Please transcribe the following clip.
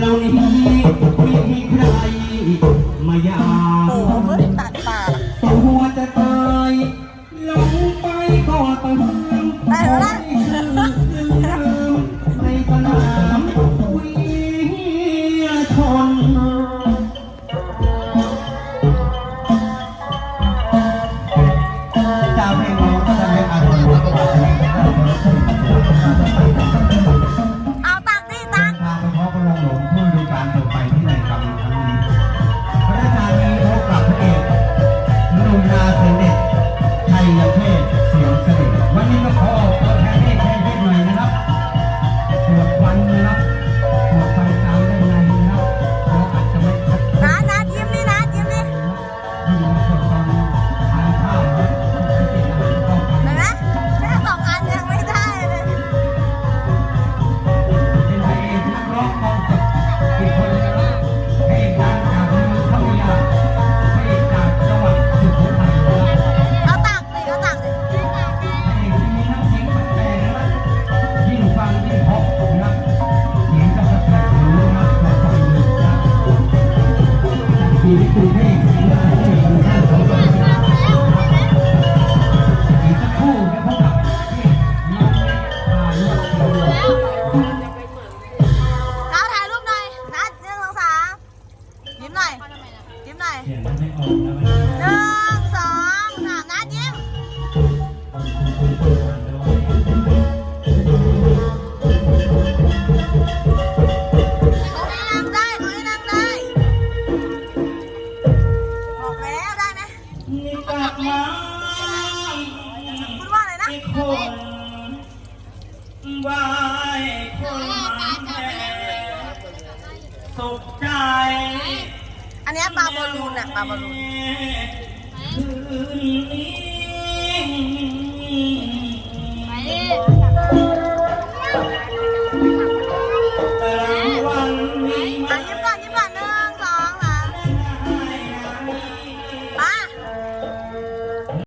เรานี้ไม่มีใครมาอยาโอ้โหตัดปาก ตัวจะตายหลงไปก็ต้องลืมไปแล้วล่ะ ลืมลืมในสนาม หนึ่งสองสามนัดยิ้มเขาไม่นั่งได้เขาม่นั่ได้ บอกแล้วได้ไหมพูดว่าอะไรนะสุขใจ อันนี้ยปลาบอลลูนอะปลาบอลลูน